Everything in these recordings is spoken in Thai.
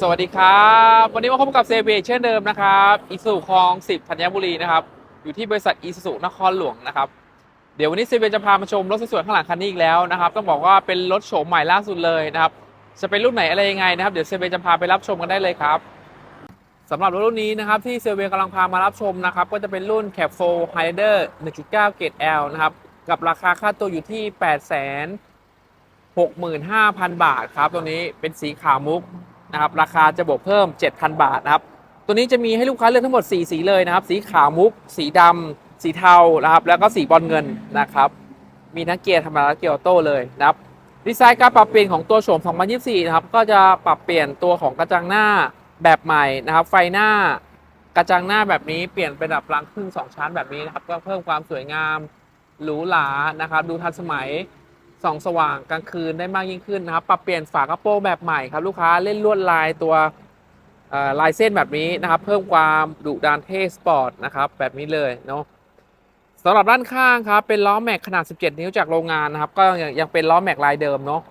สวัสดีครับ วันนี้มาพบกับเซเบเช่นเดิมนะครับอีสุคลองสิบธัญบุรีนะครับ อยู่ที่บริษัทอีสุนครหลวงนะครับ เดี๋ยววันนี้เซเบจะพามาชมรถสวยๆข้างหลังคันนี้อีกแล้วนะครับ ต้องบอกว่าเป็นรถโฉมใหม่ล่าสุดเลยนะครับ จะเป็นรุ่นไหนอะไรยังไงนะครับ เดี๋ยวเซเบจะพาไปรับชมกันได้เลยครับสำหรับรถรุ่นนี้นะครับที่เซเบกำลังพามารับชมนะครับ ก็จะเป็นรุ่น Cap 4 Highlander 1.9เกรด L นะครับ กับราคาค่าตัวอยู่ที่ 8 6 5 0 0 0 บาทครับ ตัวนี้เป็นสีขาวมุก นะครับราคาจะบวกเพิ่ม 7,000 บาทนะครับตัวนี้จะมีให้ลูกค้าเลือกทั้งหมด 4 สีเลยนะครับ สีขาวมุก สีดำสีเทานะครับ แล้วก็สีบอลเงินนะครับมีทั้งเกียร์ธรรมดาและเกียร์ออโต้เลยนะครับดีไซน์การปรับเปลี่ยนของตัวโฉม 2024 นะครับก็จะปรับเปลี่ยนตัวของกระจังหน้าแบบใหม่นะครับ ไฟหน้ากระจังหน้าแบบนี้เปลี่ยนเป็นแบบรางครึ่ง2 ชั้นแบบนี้นะครับ ก็เพิ่มความสวยงามหรูหรานะครับ ดูทันสมัย ส่องสว่างกลางคืนได้มากยิ่งขึ้นนะครับ ปรับเปลี่ยนฝากระโปรงแบบใหม่ครับ ลูกค้าเล่นลวดลายตัวลายเส้นแบบนี้นะครับ เพิ่มความดุดันเท่สปอร์ตนะครับแบบนี้เลยเนาะสำหรับด้านข้างครับเป็นล้อแม็กขนาด 17 นิ้วจากโรงงานนะครับ ก็ยังยังเป็นล้อแม็กลายเดิมเนาะ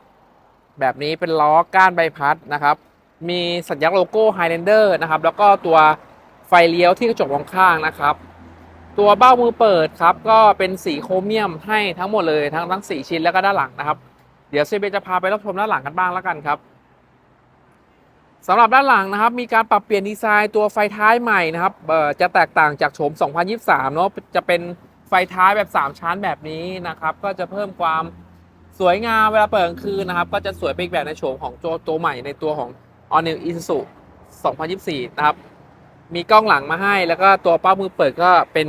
แบบนี้เป็นล้อก้านใบพัดนะครับ มีสัญลักษณ์โลโก้ Highlander นะครับ แล้วก็ตัวไฟเลี้ยวที่กระจกมองข้างนะครับ ตัวเบ้ามือเปิดครับก็เป็นสีโครเมียมให้ทั้งหมดเลยทั้งทั้ง4ชิ้นแล้วก็ด้านหลังนะครับ เดี๋ยวเซเบจะพาไปรับชมด้านหลังกันบ้างแล้วกันครับสำหรับด้านหลังนะครับ มีการปรับเปลี่ยนดีไซน์ตัวไฟท้ายใหม่นะครับจะแตกต่างจากโฉม 2023 เนาะจะเป็นไฟท้ายแบบ 3 ชั้นแบบนี้นะครับ ก็จะเพิ่มความสวยงามเวลาเปิดกลางคืนนะครับ ก็จะสวยไปอีกแบบในโฉมของตัวตัวใหม่ในตัวของ All New Isuzu 2024 นะครับ มีกล้องหลังมาให้ แล้วก็ตัวเป้ามือเปิดก็เป็น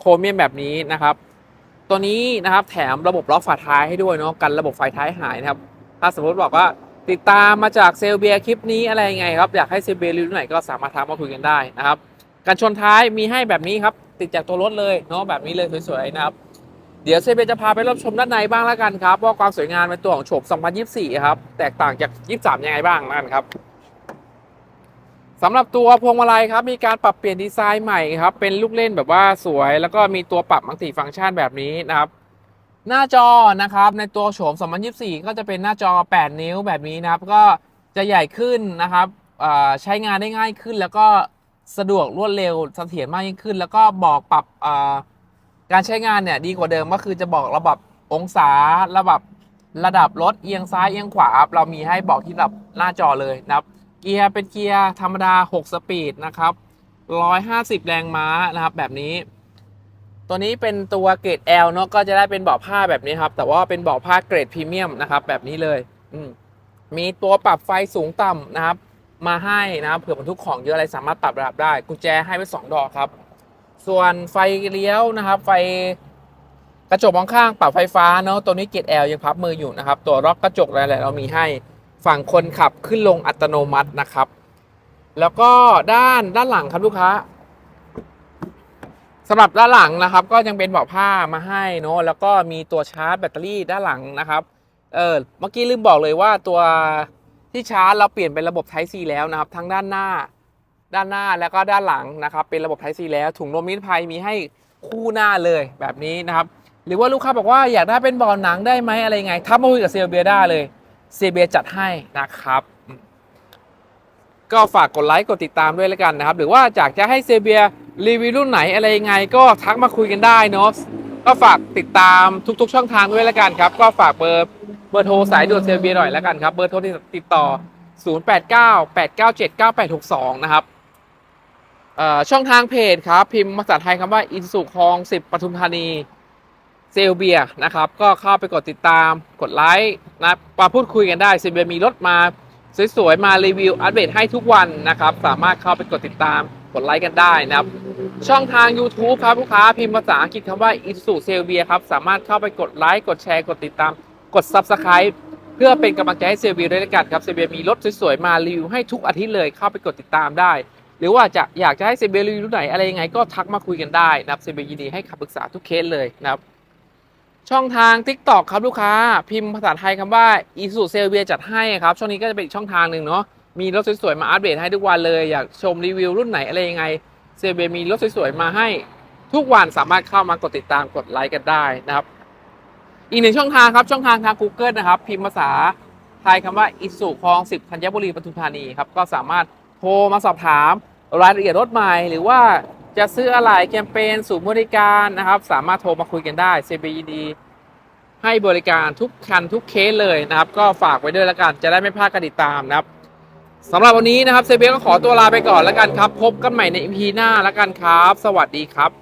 โครเมียมแบบนี้นะครับ ตัวนี้นะครับแถมระบบล็อกฝาท้ายให้ด้วยเนาะกันระบบไฟท้ายหายนะครับ ถ้าสมมติบอกว่าติดตามมาจากเซลเบียคลิปนี้อะไรยังไงครับ อยากให้เซลเบียรีวิวไหนก็สามารถทักมาคุยกันได้นะครับการชนท้ายมีให้แบบนี้ครับ ติดจากตัวรถเลยเนาะแบบนี้เลยสวยๆนะครับ เดี๋ยวเซเบียจะพาไปรับชมด้านในบ้างแล้วกันครับว่าความสวยงามเป็นตัวของโฉม2024 ครับ แตกต่างจาก 23 ยังไงบ้างนั่นครับ สำหรับตัวพวงมาลัยครับมีการปรับเปลี่ยนดีไซน์ใหม่ครับเป็นลูกเล่นแบบว่าสวย แล้วก็มีตัวปรับมัลติฟังก์ชันแบบนี้นะครับหน้าจอนะครับในตัวโฉม 2024 ก็จะเป็นหน้าจอ 8 นิ้วแบบนี้นะครับ ก็จะใหญ่ขึ้นนะครับใช้งานได้ง่ายขึ้น แล้วก็สะดวกรวดเร็วเสถียรมากยิ่งขึ้น แล้วก็บอกปรับการใช้งานเนี่ยดีกว่าเดิมก็คือจะบอกระดับองศาระดับระดับรถเอียงซ้ายเอียงขวา เรามีให้บอกที่ระดับหน้าจอเลยนะครับ เกียร์เป็นเกียร์ธรรมดา 6 สปีดนะครับ150 แรงม้านะครับแบบนี้ ตัวนี้เป็นตัวเกรด L เนาะก็จะได้เป็นเบาะผ้าแบบนี้ครับ แต่ว่าเป็นเบาะผ้าเกรดพรีเมียมนะครับแบบนี้เลยมมีตัวปรับไฟสูงต่ำนะครับ มาให้นะครับเผื่อบรรทุกของเยอะอะไรสามารถปรับระดับได้ กุญแจให้ไว้ 2 ดอกครับ ส่วนไฟเลี้ยวนะครับ ไฟกระจกมองข้างปรับไฟฟ้าเนาะตัวนี้เกรด L ยังพับมืออยู่นะครับ ตัวล็อกกระจกอะไรๆเรามีให้ ฝั่งคนขับขึ้นลงอัตโนมัตินะครับ แล้วก็ด้านด้านหลังครับลูกค้าสำหรับด้านหลังนะครับ ก็ยังเป็นเบาะผ้ามาให้เนอะแล้วก็มีตัวชาร์จแบตเตอรี่ด้านหลังนะครับเออเมื่อกี้ลืมบอกเลยว่าตัวที่ชาร์จเราเปลี่ยนเป็นระบบ Type C แล้วนะครับ ทั้งด้านหน้า ด้านหน้าแล้วก็ด้านหลังนะครับ เป็นระบบ Type C แล้วถุงลมนิรภัยมีให้คู่หน้าเลยแบบนี้นะครับ หรือว่าลูกค้าบอกว่าอยากได้เป็นเบาะหนังได้ไหมอะไรไงทักมาคุยกับเซลเบียได้เลย เซเบียจัดให้นะครับ ก็ฝากกดไลค์กดติดตามด้วยแล้วกันนะครับ หรือว่าอยากจะให้เซเบียรีวิวรุ่นไหนอะไรยังไง ก็ทักมาคุยกันได้เนาะก็ฝากติดตามทุกๆ ช่องทางด้วยแล้วกันครับ ก็ฝากเบอร์เบอร์โทรสายด่วนเซเบียหน่อยแล้วกันครับ เบอร์โทรที่ติดต่อ 0898979862 นะครับช่องทางเพจครับ พิมพ์ภาษาไทยคำว่าอินสุคลอง 10ปทุมธานี เซลเบียนะครับ ก็เข้าไปกดติดตามกดไลค์นะมาพูดคุยกันได้เซลเบียมีรถมาสวยๆ มารีวิวอัปเดตให้ทุกวันนะครับ สามารถเข้าไปกดติดตามกดไลค์กันได้นะครับ ช่องทาง YouTube ครับลูกค้าพิมพ์ภาษาอังกฤษคำว่า i s u s e l v i a ครับ สามารถเข้าไปกดไลค์กดแชร์กดติดตาม กด Subscribe เพื่อเป็นกำลังใจให้เซลเบียด้วยละกันครับเซลเบียมีรถสวยๆ มารีวิวให้ทุกอาทิตย์เลยเข้าไปกดติดตามได้ หรือว่าจะอยากจะให้เซลเบียรีวิวไหนอะไรยังไงก็ทักมาคุยกันได้นะครับเซลเบียยินดีให้คำปรึกษาทุกเคสเลยนะครับ ช่องทาง TikTok ครับลูกค้า พิมพ์ภาษาไทยคำว่า i s u s e l v i a จัดให้ครับ ช่วงนี้ก็จะเป็นอีกช่องทางหนึ่งเนาะมีรถสวยๆ มาอัปเดตให้ทุกวันเลย อยากชมรีวิวรุ่นไหนอะไรยังไงเซเบียมีรถสวยๆ มาให้ทุกวันสามารถเข้ามากดติดตามกดไลค์กันได้นะครับ อีกหนึ่งช่องทางครับช่องทางทาง Google นะครับ พิมพ์ภาษาไทยคำว่าอิสุคลองสิบธัญบุรีปทุมธานีครับก็สามารถโทรมาสอบถามรายละเอียดรถใหม่หรือว่า จะซื้ออะไรแคมเปญศูนย์บริการนะครับ สามารถโทรมาคุยกันได้ CB ยินดีให้บริการทุกคันทุกเคสเลยนะครับ ก็ฝากไว้ด้วยแล้วกัน จะได้ไม่พลาดการติดตามนะครับสำหรับวันนี้นะครับเซเบก็ขอตัวลาไปก่อนแล้วกันครับ พบกันใหม่ใน EP หน้าแล้วกันครับ สวัสดีครับ